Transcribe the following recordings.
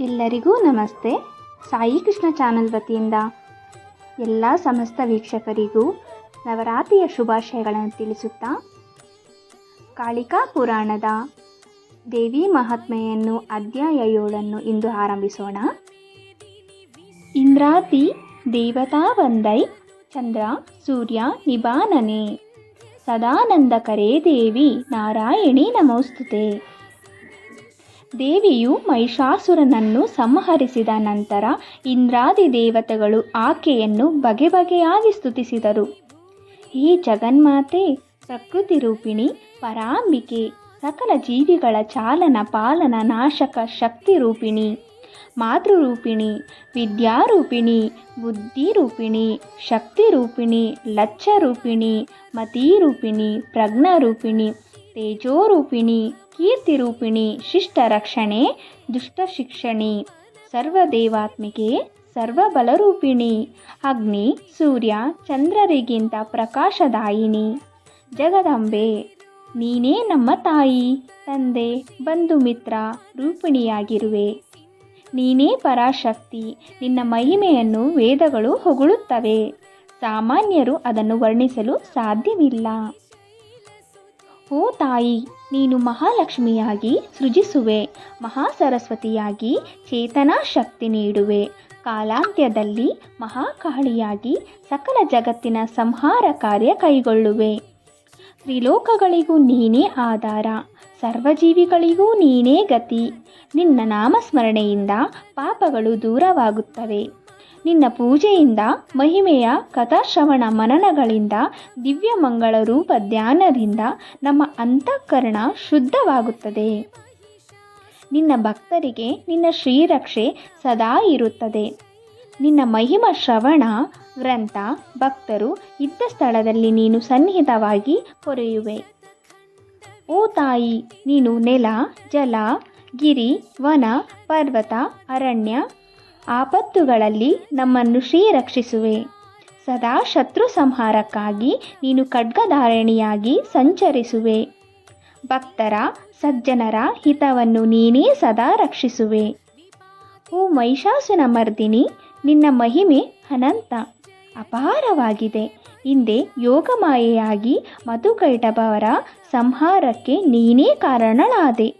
ಎಲ್ಲರಿಗೂ ನಮಸ್ತೆ. ಸಾಯಿ ಕೃಷ್ಣ ಚಾನಲ್ ವತಿಯಿಂದ ಎಲ್ಲ ಸಮಸ್ತ ವೀಕ್ಷಕರಿಗೂ ನವರಾತ್ರಿಯ ಶುಭಾಶಯಗಳನ್ನು ತಿಳಿಸುತ್ತಾ ಕಾಳಿಕಾ ಪುರಾಣದ ದೇವಿ ಮಹಾತ್ಮೆಯನ್ನು ಅಧ್ಯಾಯ ಏಳನ್ನು ಇಂದು ಆರಂಭಿಸೋಣ. ಇಂದ್ರಾತಿ ದೇವತಾ ವಂದೈ ಚಂದ್ರ ಸೂರ್ಯ ನಿಬಾನನೆ ಸದಾನಂದಕರೇ ದೇವಿ ನಾರಾಯಣಿ ನಮೋಸ್ತುತೆ. ದೇವಿಯು ಮಹಿಷಾಸುರನನ್ನು ಸಂಹರಿಸಿದ ನಂತರ ಇಂದ್ರಾದಿ ದೇವತೆಗಳು ಆಕೆಯನ್ನು ಬಗೆ ಬಗೆಯಾಗಿ ಸ್ತುತಿಸಿದರು. ಈ ಜಗನ್ಮಾತೆ, ಪ್ರಕೃತಿ ರೂಪಿಣಿ, ಪರಾಂಬಿಕೆ, ಸಕಲ ಜೀವಿಗಳ ಚಾಲನ ಪಾಲನ ನಾಶಕ ಶಕ್ತಿ ರೂಪಿಣಿ ಮಾತೃರೂಪಿಣಿ ವಿದ್ಯಾರೂಪಿಣಿ ಬುದ್ಧಿರೂಪಿಣಿ ಶಕ್ತಿರೂಪಿಣಿ ಲಚ್ಚರೂಪಿಣಿ ಮತೀರೂಪಿಣಿ ಪ್ರಜ್ಞಾರೂಪಿಣಿ ತೇಜೋರೂಪಿಣಿ, ಕೀರ್ತಿರೂಪಿಣಿ ಶಿಷ್ಟ ರಕ್ಷಣೆ ದುಷ್ಟ ಶಿಕ್ಷಣಿ ಸರ್ವ ಸರ್ವಬಲರೂಪಿಣಿ, ಅಗ್ನಿ, ಸೂರ್ಯ, ಚಂದ್ರರಿಗಿಂತ ಪ್ರಕಾಶದಾಯಿನಿ, ಜಗದಂಬೆ. ನೀನೇ ನಮ್ಮ ತಾಯಿ, ತಂದೆ, ಬಂಧು ಮಿತ್ರ, ರೂಪಿಣಿಯಾಗಿರುವೆ. ನೀನೇ ಪರಾಶಕ್ತಿ, ನಿನ್ನ ಮಹಿಮೆಯನ್ನು ವೇದಗಳು ಹೊಗಳುತ್ತವೆ. ಸಾಮಾನ್ಯರು ಅದನ್ನು ವರ್ಣಿಸಲು ಸಾಧ್ಯವಿಲ್ಲ. ಓ ತಾಯಿ, ನೀನು ಮಹಾಲಕ್ಷ್ಮಿಯಾಗಿ ಸೃಜಿಸುವೆ, ಮಹಾಸರಸ್ವತಿಯಾಗಿ ಚೇತನಾ ಶಕ್ತಿ ನೀಡುವೆ. ಕಾಲಾಂತ್ಯದಲ್ಲಿ ಮಹಾಕಾಳಿಯಾಗಿ ಸಕಲ ಜಗತ್ತಿನ ಸಂಹಾರ ಕಾರ್ಯ ಕೈಗೊಳ್ಳುವೆ. ತ್ರಿಲೋಕಗಳಿಗೂ ನೀನೇ ಆಧಾರ, ಸರ್ವಜೀವಿಗಳಿಗೂ ನೀನೇ ಗತಿ. ನಿನ್ನ ನಾಮಸ್ಮರಣೆಯಿಂದ ಪಾಪಗಳು ದೂರವಾಗುತ್ತವೆ. ನಿನ್ನ ಪೂಜೆಯಿಂದ, ಮಹಿಮೆಯ ಕಥಾಶ್ರವಣ ಮನನಗಳಿಂದ, ದಿವ್ಯ ಮಂಗಳ ರೂಪ ಧ್ಯಾನದಿಂದ ನಮ್ಮ ಅಂತಃಕರಣ ಶುದ್ಧವಾಗುತ್ತದೆ. ನಿನ್ನ ಭಕ್ತರಿಗೆ ನಿನ್ನ ಶ್ರೀರಕ್ಷೆ ಸದಾ ಇರುತ್ತದೆ. ನಿನ್ನ ಮಹಿಮ ಶ್ರವಣ, ಗ್ರಂಥ, ಭಕ್ತರು ಇದ್ದ ಸ್ಥಳದಲ್ಲಿ ನೀನು ಸನ್ನಿಹಿತವಾಗಿ ಪೊರೆಯುವೆ ಓ ತಾಯಿ, ನೀನು ನೆಲ, ಜಲ, ಗಿರಿ, ವನ, ಪರ್ವತ, ಅರಣ್ಯ ಆಪತ್ತುಗಳಲ್ಲಿ ನಮ್ಮನ್ನು ಶ್ರೀರಕ್ಷಿಸುವೆ. ಸದಾ ಶತ್ರು ಸಂಹಾರಕ್ಕಾಗಿ ನೀನು ಖಡ್ಗಧಾರಣೆಯಾಗಿ ಸಂಚರಿಸುವೆ. ಭಕ್ತರ, ಸಜ್ಜನರ ಹಿತವನ್ನು ನೀನೇ ಸದಾ ರಕ್ಷಿಸುವೆ. ಓ ಮಹಿಷಾಸುನ ಮರ್ದಿನಿ, ನಿನ್ನ ಮಹಿಮೆ ಅನಂತ, ಅಪಾರವಾಗಿದೆ. ಹಿಂದೆ ಯೋಗಮಾಯೆಯಾಗಿ ಮಧುಕೈಟಭವರ ಸಂಹಾರಕ್ಕೆ ನೀನೇ ಕಾರಣಳಾದೆ.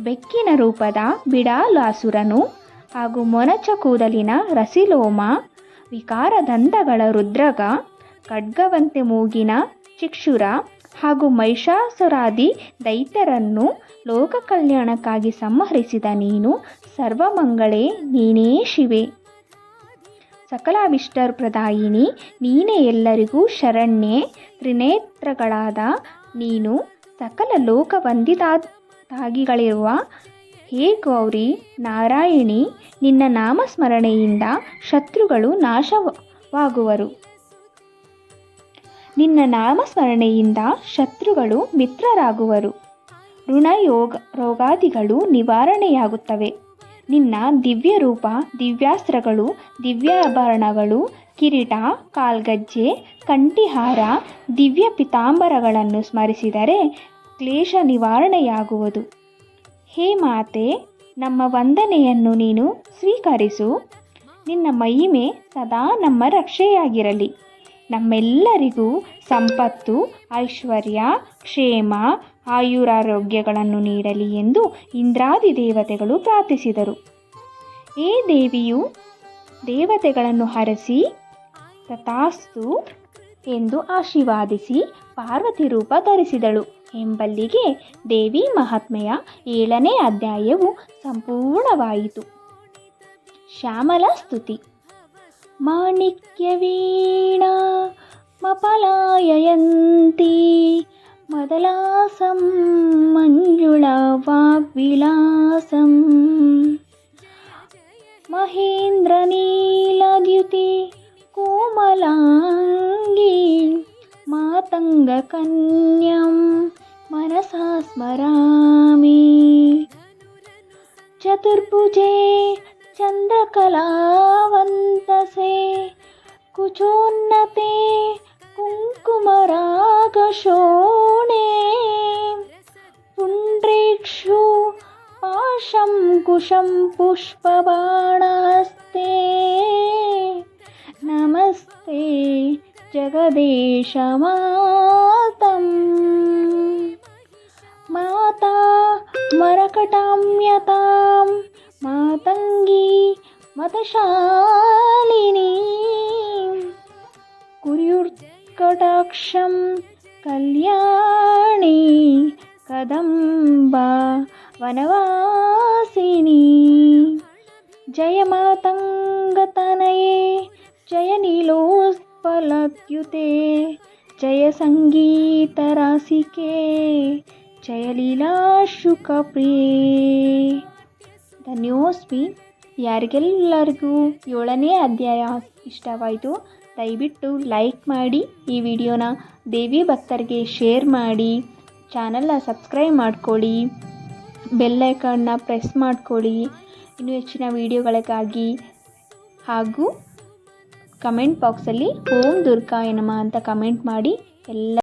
ಬೆಕ್ಕಿನ ರೂಪದ ಬಿಡಾಲಾಸುರನು ಹಾಗೂ ಮೊನಚ ಕೂದಲಿನ ರಸಿಲೋಮ ವಿಕಾರದಂತಗಳ ರುದ್ರಗ, ಖಡ್ಗವಂತೆ ಮೂಗಿನ ಚಿಕ್ಷುರ ಹಾಗೂ ಮಹಿಷಾಸುರಾದಿ ದೈತ್ಯರನ್ನು ಲೋಕ ಕಲ್ಯಾಣಕ್ಕಾಗಿ ಸಂಹರಿಸಿದ ನೀನು ಸರ್ವಮಂಗಳೇ, ನೀನೇ ಶಿವೆ. ಸಕಲಾವಿಷ್ಟಪ್ರದಾಯಿನಿ ನೀನೇ ಎಲ್ಲರಿಗೂ ಶರಣ್ಯೆ, ತ್ರಿನೇತ್ರಗಳಾದ ನೀನು ಸಕಲ ಲೋಕ ವಂದಿತಾಗಿಗಳಿರುವ ಹೇ ಗೌರಿ, ನಾರಾಯಣಿ, ನಿನ್ನ ನಾಮಸ್ಮರಣೆಯಿಂದ ಶತ್ರುಗಳು ನಾಶವಾಗುವರು. ನಿನ್ನ ನಾಮಸ್ಮರಣೆಯಿಂದ ಶತ್ರುಗಳು ಮಿತ್ರರಾಗುವರು. ಋಣಯೋಗ ರೋಗಾದಿಗಳು ನಿವಾರಣೆಯಾಗುತ್ತವೆ. ನಿನ್ನ ದಿವ್ಯ ರೂಪ ದಿವ್ಯಾಸ್ತ್ರಗಳು, ದಿವ್ಯಾಭರಣಗಳು, ಕಿರೀಟ, ಕಾಲ್ಗಜ್ಜೆ, ಕಂಠಿಹಾರ ದಿವ್ಯ ಪಿತಾಂಬರಗಳನ್ನು ಸ್ಮರಿಸಿದರೆ ಕ್ಲೇಶ ನಿವಾರಣೆಯಾಗುವುದು. ಹೇ ಮಾತೆ, ನಮ್ಮ ವಂದನೆಯನ್ನು ನೀನು ಸ್ವೀಕರಿಸು. ನಿನ್ನ ಮಹಿಮೆ ಸದಾ ನಮ್ಮ ರಕ್ಷೆಯಾಗಿರಲಿ. ನಮ್ಮೆಲ್ಲರಿಗೂ ಸಂಪತ್ತು, ಐಶ್ವರ್ಯ, ಕ್ಷೇಮ, ಆಯುರಾರೋಗ್ಯಗಳನ್ನು ನೀಡಲಿ ಎಂದು ಇಂದ್ರಾದಿ ದೇವತೆಗಳು ಪ್ರಾರ್ಥಿಸಿದರು. ಏ ದೇವಿಯು, ದೇವತೆಗಳನ್ನು ಹರಸಿ, ತಥಾಸ್ತು ಎಂದು ಆಶೀರ್ವಾದಿಸಿ ಪಾರ್ವತಿ ರೂಪ ಧರಿಸಿದಳು. ಎಂಬಲ್ಲಿಗೆ ದೇವಿ ಮಹಾತ್ಮೆಯ ಏಳನೇ ಅಧ್ಯಾಯವು ಸಂಪೂರ್ಣವಾಯಿತು ಶ್ಯಾಮಲ ಸ್ತುತಿ ಮಾಣಿಕ್ಯವೀಣಾ ಮಪಲಾಯಯಂತಿ ಮದಲಾಸಂ ಮಂಜುಳ ವಾಗ್ವಿಲಾಸಂ ಮಹೇಂದ್ರನೀಲದ್ಯುತಿ ಕೋಮಲಾಂಗಿ ಮಾತಂಗಕನ್ಯಂ మనసా స్మరామి. చతుర్భుజే చంద్రకళావంతసే కుచోన్నతే కుంకుమరాగశోణే. పుండ్రేక్షు పాశం కుశం పుష్పబాణాస్తే. నమస్తే జగదీశమాతం మాతా మరకటామ్యతాం. మాతంగి మతశాలిని. కుర్యుర్కటాక్షం కళ్యాణి కదంబ వనవాసిని. జయ మాతంగతనయే జయ జయ సంగీతరాసికే ಜಯ ಲೀಲಾಶುಕಪ್ರಿಯೆ ಧನ್ಯೋಸ್ಮಿ ಯಾರಿಗೆಲ್ಲರಿಗೂ ಏಳನೇ ಅಧ್ಯಾಯ ಇಷ್ಟವಾಯಿತು. ದಯವಿಟ್ಟು ಲೈಕ್ ಮಾಡಿ, ಈ ವಿಡಿಯೋನ ದೇವಿ ಭಕ್ತರಿಗೆ ಶೇರ್ ಮಾಡಿ, ಚಾನಲ್ನ ಸಬ್ಸ್ಕ್ರೈಬ್ ಮಾಡ್ಕೊಳ್ಳಿ ಬೆಲ್ಲೈಕನ್ನ ಪ್ರೆಸ್ ಮಾಡ್ಕೊಳ್ಳಿ. ಇನ್ನೂ ಹೆಚ್ಚಿನ ವಿಡಿಯೋಗಳಿಗಾಗಿ ಹಾಗೂ ಕಮೆಂಟ್ ಬಾಕ್ಸಲ್ಲಿ ಓಂ ದುರ್ಗಾ ಏನಮ್ಮ ಅಂತ ಕಮೆಂಟ್ ಮಾಡಿ. ಎಲ್ಲ